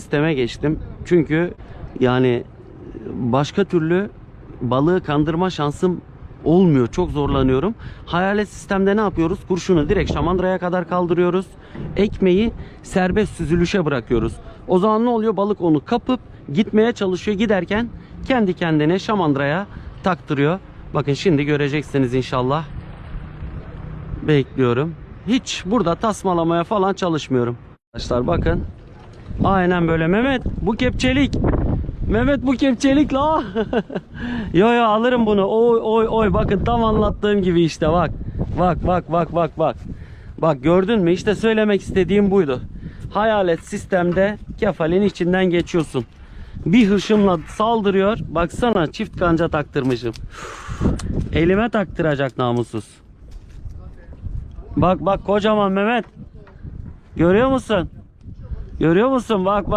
sisteme geçtim. Çünkü yani başka türlü balığı kandırma şansım olmuyor. Çok zorlanıyorum. Hayalet sistemde ne yapıyoruz? Kurşunu direkt şamandıraya kadar kaldırıyoruz. Ekmeği serbest süzülüşe bırakıyoruz. O zaman ne oluyor? Balık onu kapıp gitmeye çalışıyor. Giderken kendi kendine şamandıraya taktırıyor. Bakın şimdi göreceksiniz inşallah. Bekliyorum. Hiç burada tasmalamaya falan çalışmıyorum. Arkadaşlar bakın. Aynen böyle Mehmet bu kepçelik. Mehmet bu kepçelik la. yo yo alırım bunu. Oy oy oy bakın tam anlattığım gibi işte bak. Bak bak bak bak bak. Bak gördün mü işte söylemek istediğim buydu. Hayalet sistemde kefalin içinden geçiyorsun. Bir hışımla saldırıyor. Baksana çift kanca taktırmışım. Elime taktıracak namussuz. Bak bak kocaman Mehmet. Görüyor musun? Görüyor musun? Bak bak.